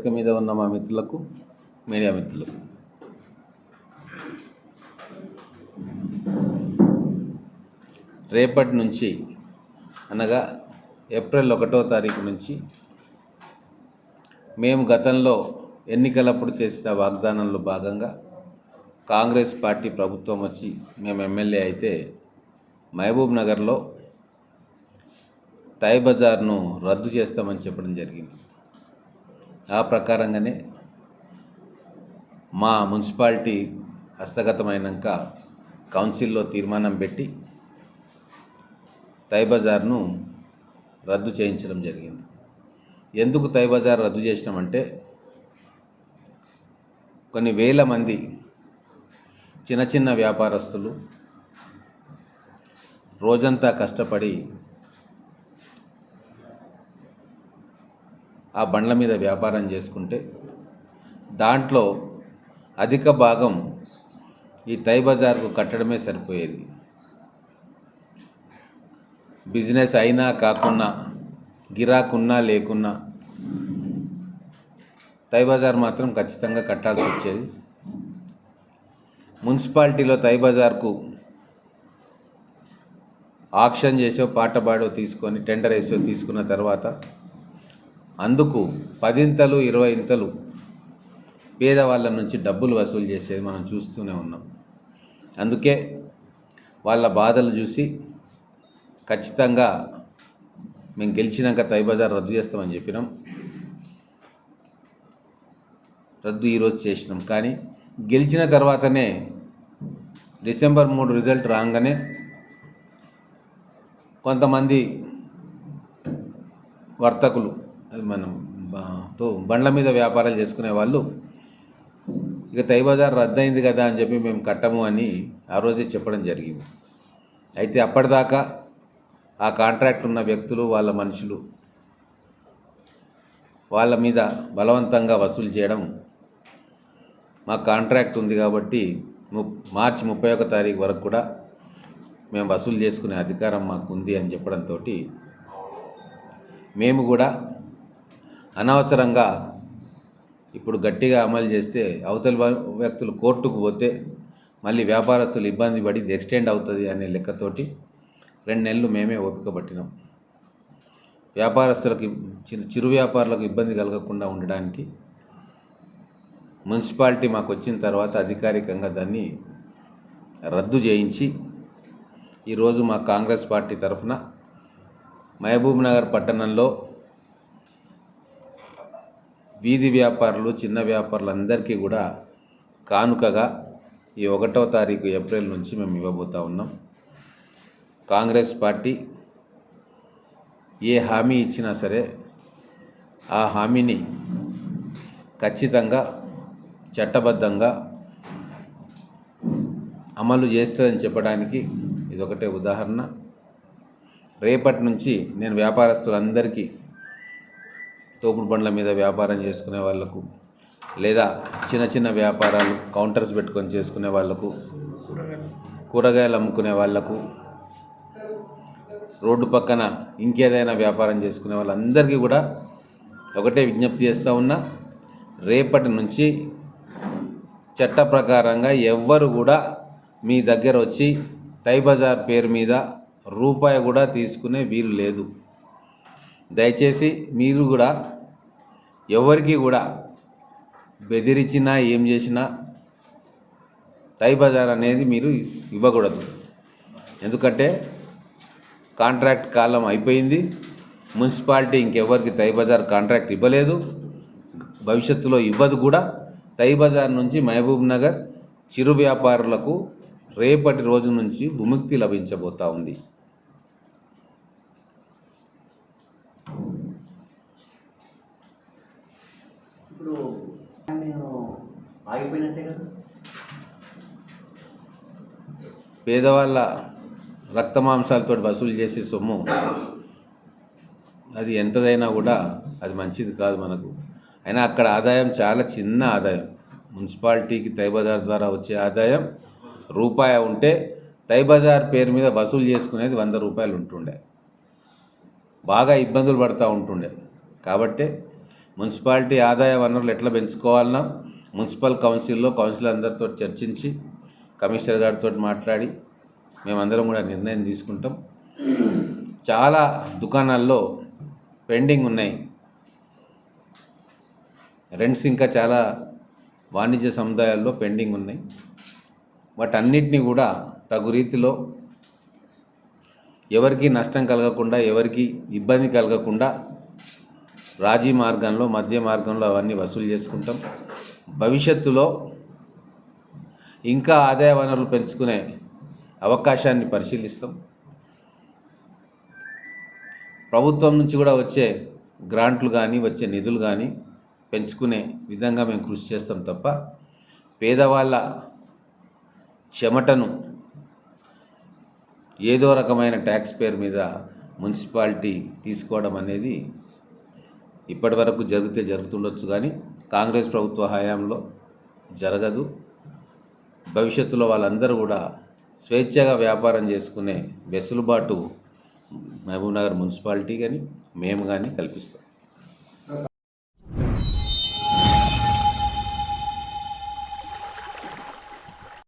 వేదిక మీద ఉన్న మా మిత్రులకు మీడియా మిత్రులకు. రేపటి నుంచి అనగా ఏప్రిల్ ఒకటో తారీఖు నుంచి మేము గతంలో ఎన్నికలప్పుడు చేసిన వాగ్దానంలో భాగంగా కాంగ్రెస్ పార్టీ ప్రభుత్వం వచ్చి మేము ఎమ్మెల్యే అయితే మహబూబ్ నగర్లో టై బజార్ను రద్దు చేస్తామని చెప్పడం జరిగింది. ఆ ప్రకారంగానే మా మున్సిపాలిటీ హస్తగతమైనాక కౌన్సిల్లో తీర్మానం పెట్టి తైబజార్ను రద్దు చేయించడం జరిగింది. ఎందుకు తైబజార్ రద్దు చేసినామంటే కొన్ని వేల మంది చిన్న చిన్న వ్యాపారస్తులు రోజంతా కష్టపడి ఆ బండ్ల మీద వ్యాపారం చేసుకుంటే దాంట్లో అధిక భాగం ఈ తై బజార్కు కట్టడమే సరిపోయేది. బిజినెస్ అయినా కాకున్నా గిరాకున్నా లేకున్నా తై బజార్ మాత్రం ఖచ్చితంగా కట్టాల్సి వచ్చేది. మున్సిపాలిటీలో తై బజార్కు ఆక్షన్ చేసో పాట పాడో తీసుకొని టెండర్ వేసో తీసుకున్న తర్వాత అందుకు పదింతలు ఇరవై ఇంతలు పేదవాళ్ళ నుంచి డబ్బులు వసూలు చేసేది మనం చూస్తూనే ఉన్నాం. అందుకే వాళ్ళ బాధలు చూసి ఖచ్చితంగా మేము గెలిచినాక తైబజార్ రద్దు చేస్తామని చెప్పినాం. రద్దు ఈరోజు చేసినాం. కానీ గెలిచిన తర్వాతనే డిసెంబర్ మూడు రిజల్ట్ రాగానే కొంతమంది వర్తకులు మనం బా- తో బండ్ల మీద వ్యాపారాలు చేసుకునే వాళ్ళు ఇక తై బజార్ రద్దయింది కదా అని చెప్పి మేము కట్టము అని ఆ రోజే చెప్పడం జరిగింది. అయితే అప్పటిదాకా ఆ కాంట్రాక్ట్ ఉన్న వ్యక్తులు వాళ్ళ మనుషులు వాళ్ళ మీద బలవంతంగా వసూలు చేయడం మా కాంట్రాక్ట్ ఉంది కాబట్టి మార్చి ముప్పై ఒక తారీఖు వరకు కూడా మేము వసూలు చేసుకునే అధికారం మాకు ఉంది అని చెప్పడంతో మేము కూడా అనవసరంగా ఇప్పుడు గట్టిగా అమలు చేస్తే అవతలి వ్యక్తులు కోర్టుకు పోతే మళ్ళీ వ్యాపారస్తులు ఇబ్బంది పడి ఇది ఎక్స్టెండ్ అవుతుంది అనే లెక్కతోటి రెండు నెలలు మేమే ఓపిక పట్టినాం. వ్యాపారస్తులకు చిరు చిరు వ్యాపారులకు ఇబ్బంది కలగకుండా ఉండడానికి మున్సిపాలిటీ మాకు వచ్చిన తర్వాత అధికారికంగా దాన్ని రద్దు చేయించి ఈరోజు మా కాంగ్రెస్ పార్టీ తరఫున మహబూబ్ నగర్ పట్టణంలో వీధి వ్యాపారులు చిన్న వ్యాపారులందరికీ కూడా కానుకగా ఈ ఒకటో తారీఖు ఏప్రిల్ నుంచి మేము ఇవ్వబోతా ఉన్నాం. కాంగ్రెస్ పార్టీ ఏ హామీ ఇచ్చినా సరే ఆ హామీని ఖచ్చితంగా చట్టబద్ధంగా అమలు చేస్తుందని చెప్పడానికి ఇదొకటే ఉదాహరణ. రేపటి నుంచి నేను వ్యాపారస్తులందరికీ తోపుడు బండ్ల మీద వ్యాపారం చేసుకునే వాళ్ళకు లేదా చిన్న చిన్న వ్యాపారాలు కౌంటర్స్ పెట్టుకొని చేసుకునే వాళ్ళకు కూరగాయలు అమ్ముకునే వాళ్ళకు రోడ్డు పక్కన ఇంకేదైనా వ్యాపారం చేసుకునే వాళ్ళందరికీ కూడా ఒకటే విజ్ఞప్తి చేస్తూ ఉన్నా రేపటి నుంచి చట్ట ప్రకారంగా ఎవ్వరు కూడా మీ దగ్గర వచ్చి తైబజార్ పేరు మీద రూపాయి కూడా తీసుకునే వీలు లేదు. దయచేసి మీరు కూడా ఎవరికి కూడా బెదిరించినా ఏం చేసినా టై బజార్ అనేది మీరు ఇవ్వకూడదు. ఎందుకంటే కాంట్రాక్ట్ కాలం అయిపోయింది. మున్సిపాలిటీ ఇంకెవరికి టై బజార్ కాంట్రాక్ట్ ఇవ్వలేదు. భవిష్యత్తులో ఇవ్వదు కూడా. టై బజార్ నుంచి మహబూబ్ నగర్ చిరు వ్యాపారులకు రేపటి రోజు నుంచి విముక్తి లభించబోతా ఉంది ఇప్పుడు మేము ఆగిపోయినట్టే కదా. పేదవాళ్ళ రక్తమాంసాలతో వసూలు చేసే సొమ్ము అది ఎంతదైనా కూడా అది మంచిది కాదు మనకు. అయినా అక్కడ ఆదాయం చాలా చిన్న ఆదాయం. మున్సిపాలిటీకి తైబజార్ ద్వారా వచ్చే ఆదాయం రూపాయి ఉంటే తైబజార్ పేరు మీద వసూలు చేసుకునేది వంద రూపాయలు ఉంటుండే. బాగా ఇబ్బందులు పడుతూ ఉంటుండే. కాబట్టి మున్సిపాలిటీ ఆదాయ వనరులు ఎట్లా పెంచుకోవాలన్నా మున్సిపల్ కౌన్సిల్లో కౌన్సిల్ అందరితో చర్చించి కమిషనర్ గారితో మాట్లాడి మేమందరం కూడా నిర్ణయం తీసుకుంటాం. చాలా దుకాణాల్లో పెండింగ్ ఉన్నాయి. రెంట్స్ ఇంకా చాలా వాణిజ్య సముదాయాల్లో పెండింగ్ ఉన్నాయి. వాటన్నిటిని కూడా తగు రీతిలో ఎవరికి నష్టం కలగకుండా ఎవరికి ఇబ్బంది కలగకుండా రాజీ మార్గంలో మధ్య మార్గంలో అవన్నీ వసూలు చేసుకుంటాం. భవిష్యత్తులో ఇంకా ఆదాయ వనరులు పెంచుకునే అవకాశాన్ని పరిశీలిస్తాం. ప్రభుత్వం నుంచి కూడా వచ్చే గ్రాంట్లు కానీ వచ్చే నిధులు కానీ పెంచుకునే విధంగా మేము కృషి చేస్తాం తప్ప పేదవాళ్ళ చెమటను ఏదో రకమైన ట్యాక్స్ పేరు మీద మున్సిపాలిటీ తీసుకోవడం అనేది ఇప్పటి వరకు జరిగితే జరుగుతుండొచ్చు కానీ కాంగ్రెస్ ప్రభుత్వ హయాంలో జరగదు. భవిష్యత్తులో వాళ్ళందరూ కూడా స్వేచ్ఛగా వ్యాపారం చేసుకునే వెసులుబాటు మహబూబ్నగర్ మున్సిపాలిటీ కానీ మేము కానీ కల్పిస్తాం.